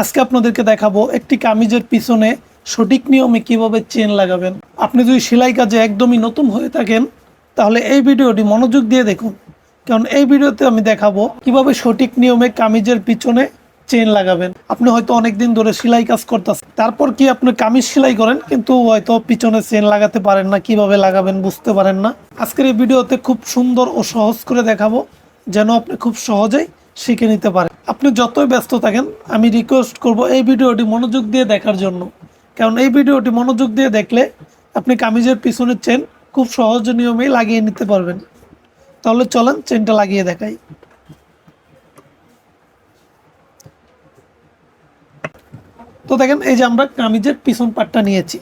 আজকে আপনাদেরকে দেখাবো একটি কামিজের পিছনে সঠিক নিয়মে কীভাবে চেন লাগাবেন। আপনি যদি সেলাই কাজে একদমই নতুন হয়ে থাকেন, তাহলে এই ভিডিওটি মনোযোগ দিয়ে দেখুন। কারণ এই ভিডিওতে আমি দেখাবো কীভাবে সঠিক নিয়মে কামিজের পিছনে চেন লাগাবেন। আপনি হয়তো অনেকদিন ধরে সেলাই কাজ করতেছেন। তারপর কি আপনি কামিজ সেলাই করেন, কিন্তু হয়তো পিছনে চেন লাগাতে পারেন না, কীভাবে লাগাবেন বুঝতে পারেন না। আজকের এই ভিডিওতে খুব সুন্দর ও সহজ করে দেখাবো, যেন আপনি খুব সহজেই শিখে নিতে পারেন। আপনি যতই ব্যস্ত থাকেন, আমি রিকোয়েস্ট করব এই ভিডিওটি মনোযোগ দিয়ে দেখার জন্য। কারণ এই ভিডিওটি মনোযোগ দিয়ে দেখলে আপনি কামিজের পিছনের চেন খুব সহজ নিয়মেই লাগিয়ে নিতে পারবেন। তাহলে চলেন চেনটা লাগিয়ে দেখাই। তো দেখেন, এই যে আমরা কামিজের পিছন পাটটা নিয়েছি।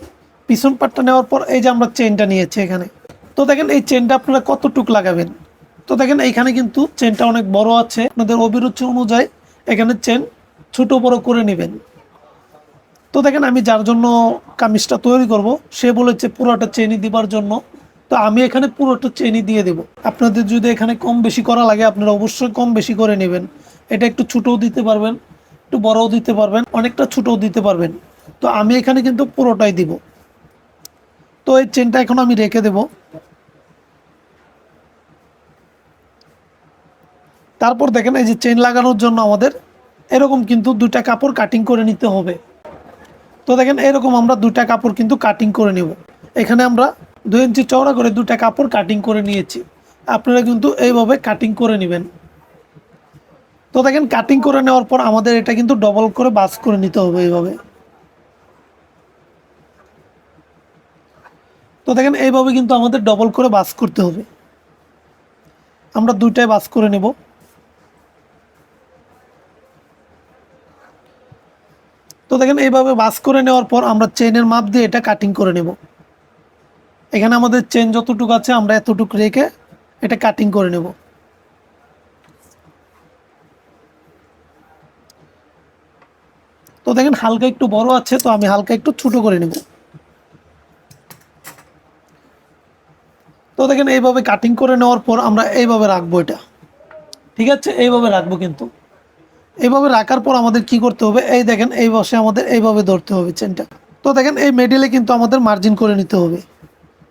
পিছন পাটটা নেওয়ার পর এই যে আমরা চেনটা নিয়েছি এখানে। তো দেখেন, এই চেনটা আপনারা কতটুক লাগাবেন? তো দেখেন, এইখানে কিন্তু চেনটা অনেক বড় আছে। আপনাদের অভিরুচি অনুযায়ী এখানে চেন ছোট বড় করে নেবেন। তো দেখেন, আমি যার জন্য কামিজটা তৈরি করব, সে বলেছে পুরোটা চেনি দিবার জন্য। তো আমি এখানে পুরোটা চেনি দিয়ে দেব। আপনাদের যদি এখানে কম বেশি করা লাগে, আপনারা অবশ্যই কম বেশি করে নেবেন। এটা একটু ছোটও দিতে পারবেন, একটু বড়ও দিতে পারবেন, অনেকটা ছোটও দিতে পারবেন। তো আমি এখানে কিন্তু পুরোটাই দিব। তো এই চেনটা এখন আমি রেখে দেব। তারপর দেখেন এই যে চেন লাগানোর জন্য আমাদের এরকম কিন্তু দুটা কাপড় কাটিং করে নিতে হবে। তো দেখেন এরকম আমরা দুটা কাপড় কিন্তু কাটিং করে নেব। এখানে আমরা দুই ইঞ্চি চওড়া করে দুটা কাপড় কাটিং করে নিয়েছি। আপনারা কিন্তু এইভাবে কাটিং করে নেবেন। তো দেখেন কাটিং করে নেওয়ার পর আমাদের এটা কিন্তু ডবল করে বাস করে নিতে হবে এইভাবে। তো দেখেন এইভাবে কিন্তু আমাদের ডবল করে বাস করতে হবে। আমরা দুইটাই বাস করে নেব। তো দেখেন, এইভাবে বাস করে নেওয়ার পর আমরা চেনের মাপ দিয়ে এটা কাটিং করে নেব। এখানে আমাদের চেন যতটুকু আছে, আমরা এতটুকু রেখে এটা কাটিং করে নেব। তো দেখেন, হালকা একটু বড় আছে, তো আমি হালকা একটু ছোট করে নেব। তো দেখেন, এইভাবে কাটিং করে নেওয়ার পর আমরা এইভাবে রাখব এটা। ঠিক আছে? এইভাবে রাখব কিন্তু। এইভাবে রাখার পর আমাদের কি করতে হবে? এই দেখেন, এই বসে আমাদের এইভাবে ধরতে হবে চেনটা তো দেখেন, এই মেডিলে কিন্তু আমাদের মার্জিন করে নিতে হবে।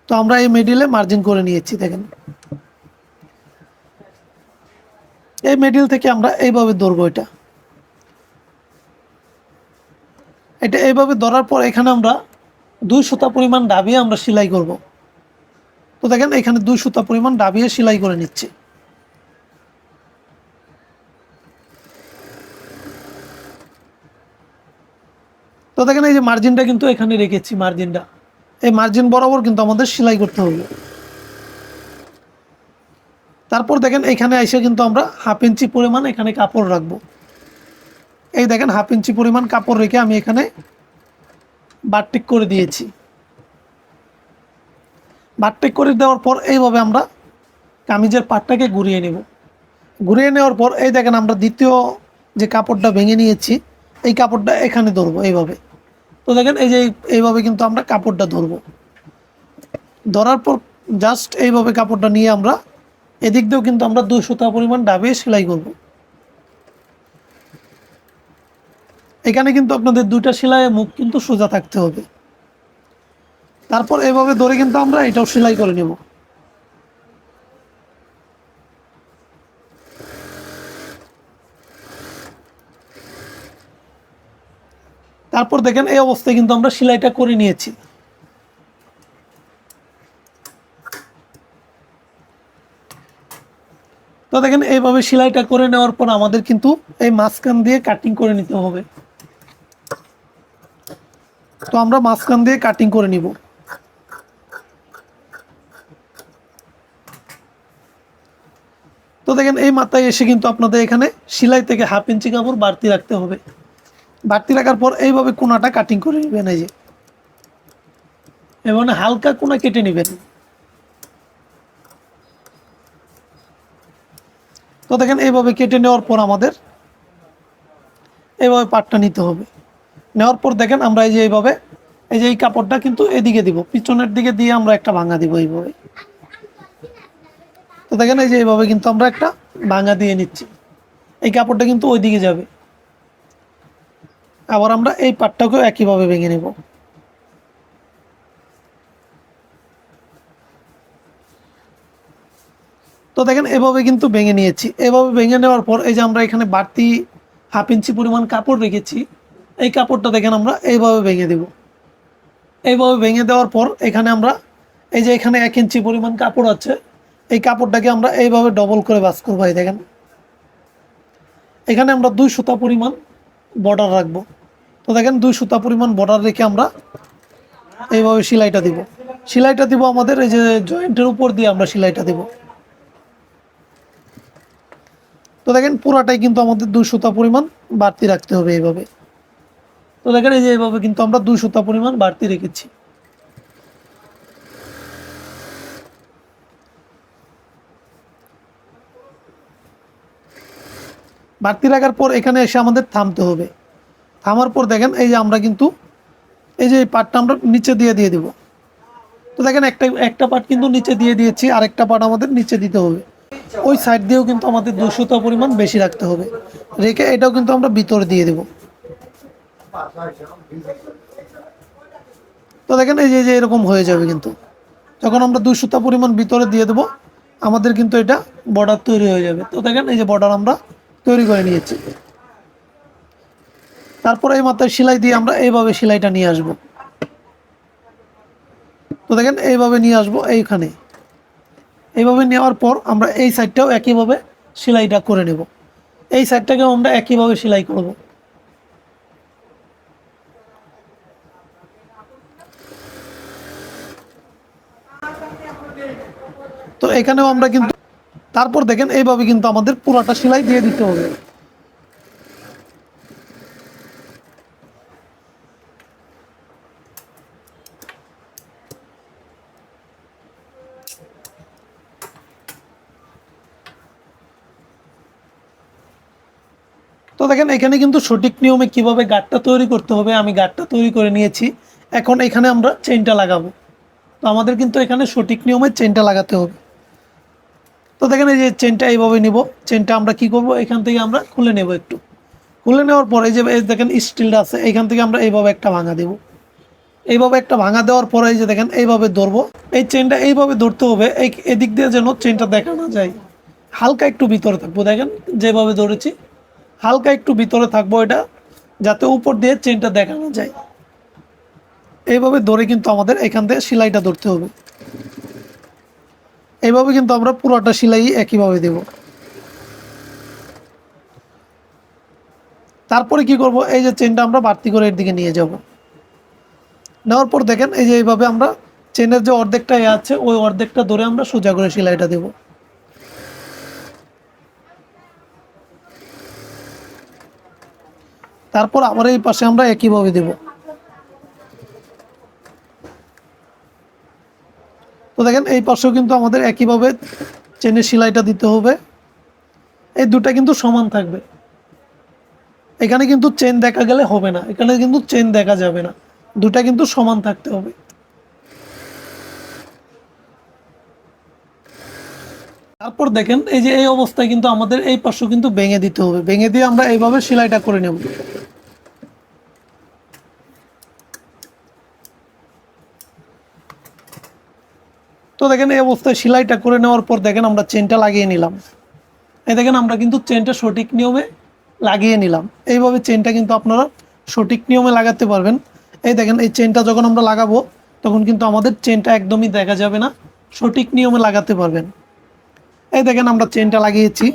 তো আমরা এই মেডিলে মার্জিন করে নিয়েছি, দেখেন। এই মেডিল থেকে আমরা এইভাবে ধরবো এটা। এটা এইভাবে ধরার পর এখানে আমরা দুই সুতা পরিমাণ ডাবিয়ে আমরা সেলাই করব। তো দেখেন, এখানে দুই সুতা পরিমাণ ডাবিয়ে সেলাই করে নিচ্ছি। দেখেন এই যে মার্জিনটা কিন্তু এখানে রেখেছি মার্জিনটা এই মার্জিন বরাবর কিন্তু আমাদের সেলাই করতে হবে। তারপর দেখেন, এখানে এসে কিন্তু আমরা হাফ ইঞ্চি পরিমাণ এখানে কাপড় রাখব। এই দেখেন হাফ ইঞ্চি পরিমাণ কাপড় রেখে আমি এখানে বাটটেক করে দিয়েছি। বাটটেক করে দেওয়ার পর এইভাবে আমরা কামিজের পাটটাকে ঘুরিয়ে নেব। ঘুরিয়ে নেওয়ার পর এই দেখেন, আমরা দ্বিতীয় যে কাপড়টা ভেঙে নিয়েছি, এই কাপড়টা এখানে ধরবো এইভাবে। তো দেখেন এই যে এইভাবে কিন্তু আমরা কাপড়টা ধরবো। ধরার পর জাস্ট এইভাবে কাপড়টা নিয়ে আমরা এদিক দিয়েও কিন্তু আমরা দুই সুতা পরিমাণ ডাবে সেলাই করব। এখানে কিন্তু আপনাদের দুইটা সেলাইয়ের মুখ কিন্তু সোজা থাকতে হবে। তারপর এইভাবে ধরে কিন্তু আমরা এটাও সেলাই করে নেব। তারপর দেখেন এই অবস্থায় কিন্তু আমরা সেলাইটা করে নিয়েছি। তো দেখেন এইভাবে সেলাইটা করে নেওয়ার পর আমাদের কিন্তু এই মাঝখান দিয়ে কাটিং করে নিতে হবে। তো আমরা মাঝখান দিয়ে কাটিং করে নিব। তো দেখেন এই মাথায় এসে কিন্তু আপনাদের এখানে সেলাই থেকে হাফ ইঞ্চি কাপড় বাড়তি রাখতে হবে। বাড়তি রাখার পর এইভাবে কোনাটা কাটিং করে নেবেন, এই যে। এবং হালকা কোনা কেটে নেবেন। তো দেখেন, এইভাবে কেটে নেওয়ার পর আমাদের এইভাবে পাটটা নিতে হবে। নেওয়ার পর দেখেন, আমরা এই যে এইভাবে, এই যে এই কাপড়টা কিন্তু এদিকে দিব, পিছনের দিকে দিয়ে আমরা একটা ভাঙা দিব এইভাবে। তো দেখেন, এই যে এইভাবে কিন্তু আমরা একটা ভাঙা দিয়ে নিচ্ছি। এই কাপড়টা কিন্তু ওই দিকে যাবে। আবার আমরা এই পাটটাকেও একইভাবে ভেঙে নেব। তো দেখেন, এভাবে কিন্তু ভেঙে নিয়েছি। এভাবে ভেঙে নেওয়ার পর এই যে আমরা এখানে বাড়তি হাফ ইঞ্চি পরিমাণ কাপড় রেখেছি, এই কাপড়টা দেখেন আমরা এইভাবে ভেঙে দেব। এইভাবে ভেঙে দেওয়ার পর এখানে আমরা এই যে এখানে এক ইঞ্চি পরিমাণ কাপড় আছে, এই কাপড়টাকে আমরা এইভাবে ডবল করে বাস করব, এই দেখেন। এখানে আমরা দুই সুতা পরিমাণ বর্ডার রাখব। তো দেখেন দুই সুতা পরিমাণ বর্ডার রেখে আমরা এইভাবে সেলাইটা দিব। সেলাইটা দিব আমাদের এই যে জয়েন্টের উপর দিয়ে আমরা সেলাইটা দিব। তো দেখেন পুরাটাই কিন্তু আমাদের দুই সুতা পরিমাণ বাড়তি রাখতে হবে এইভাবে। তো দেখেন এই যে এইভাবে কিন্তু আমরা দুই সুতা পরিমাণ বাড়তি রেখেছি। বাড়তি রাখার পর এখানে এসে আমাদের থামতে হবে। থামার পর দেখেন, এই যে আমরা কিন্তু, এই যে এই পাটটা আমরা নিচে দিয়ে দিয়ে দিব। তো দেখেন, একটা একটা পাট কিন্তু নিচে দিয়ে দিয়েছি, আরেকটা পাট আমাদের নিচে দিতে হবে। ওই সাইড দিয়েও কিন্তু আমাদের দুশোটা পরিমাণ বেশি রাখতে হবে। রেখে এটাও কিন্তু আমরা ভিতরে দিয়ে দেব। তো দেখেন, এই যে এরকম হয়ে যাবে কিন্তু। যখন আমরা দুশোটা পরিমাণ ভিতরে দিয়ে দেবো, আমাদের কিন্তু এটা বর্ডার তৈরি হয়ে যাবে। তো দেখেন, এই যে বর্ডার আমরা তৈরি করে নিয়েছি। তারপর এই মাথায় সেলাই দিয়ে আমরা এইভাবে সেলাইটা নিয়ে আসব। তো দেখেন, এইভাবে নিয়ে আসব এইখানে। এইভাবে নেওয়ার পর আমরা এই সাইডটাও একইভাবে সেলাইটা করে নেব। এই সাইডটাকেও আমরা একইভাবে সেলাই করব। তো এখানেও আমরা কিন্তু, তারপর দেখেন, এইভাবে কিন্তু আমাদের পুরাটা সেলাই দিয়ে দিতে হবে। তো দেখেন, এখানে কিন্তু সঠিক নিয়মে কীভাবে গাঁটটা তৈরি করতে হবে, আমি গাঁটটা তৈরি করে নিয়েছি। এখন এখানে আমরা চেনটা লাগাবো। তো আমাদের কিন্তু এখানে সঠিক নিয়মে চেনটা লাগাতে হবে। তো দেখেন, এই যে চেনটা এইভাবে নিব। চেনটা আমরা কি করব? এখান থেকে আমরা খুলে নেব একটু। খুলে নেওয়ার পরে যে দেখেন, স্টিলটা আছে। এখান থেকে আমরা এইভাবে একটা ভাঙা দেব। এইভাবে একটা ভাঙা দেওয়ার পরে যে, দেখেন, এইভাবে ধরবো। এই চেনটা এইভাবে ধরতে হবে, এই এদিক দিয়ে যেন চেনটা দেখা না যায়। হালকা একটু ভিতরে থাকব। দেখেন, যেভাবে ধরেছি হালকা একটু ভিতরে থাকব এটা, যাতে উপর দিয়ে চেনটা দেখানো যায়। এইভাবে ধরে কিন্তু আমাদের এখান থেকে সেলাইটা ধরতে হবে। এইভাবে কিন্তু আমরা পুরোটা সেলাই একইভাবে দেব। তারপরে কি করব? এই যে চেনটা আমরা বাড়তি করে এর দিকে নিয়ে যাব। নেওয়ার পর দেখেন, এই যে এইভাবে আমরা চেনের যে অর্ধেকটা এ আছে, ওই অর্ধেকটা ধরে আমরা সোজা করে সেলাইটা দেবো। তারপর আবার এই পাশে আমরা একইভাবে দেব। তো দেখেন, এই পাশেও কিন্তু আমাদের একইভাবে চেনের সেলাইটা দিতে হবে। এই দুটা কিন্তু সমান থাকবে। এখানে কিন্তু চেন দেখা গেলে হবে না, এখানে কিন্তু চেন দেখা যাবে না। দুটা কিন্তু সমান থাকতে হবে। তারপর দেখেন, এই যে এই অবস্থায় কিন্তু আমাদের এই পাশও কিন্তু ভেঙে দিতে হবে। ভেঙে দিয়ে আমরা এইভাবে সেলাইটা করে নেব। তো দেখেন এই অবস্থায় সেলাইটা করে নেওয়ার পর দেখেন আমরা চেনটা লাগিয়ে নিলাম। এই দেখেন আমরা কিন্তু চেনটা সঠিক নিয়মে লাগিয়ে নিলাম। এইভাবে চেনটা কিন্তু আপনারা সঠিক নিয়মে লাগাতে পারবেন। এই দেখেন এই চেনটা যখন আমরা লাগাবো, তখন কিন্তু আমাদের চেনটা একদমই দেখা যাবে না। সঠিক নিয়মে লাগাতে পারবেন। এই দেখেন আমরা চেনটা লাগিয়েছি।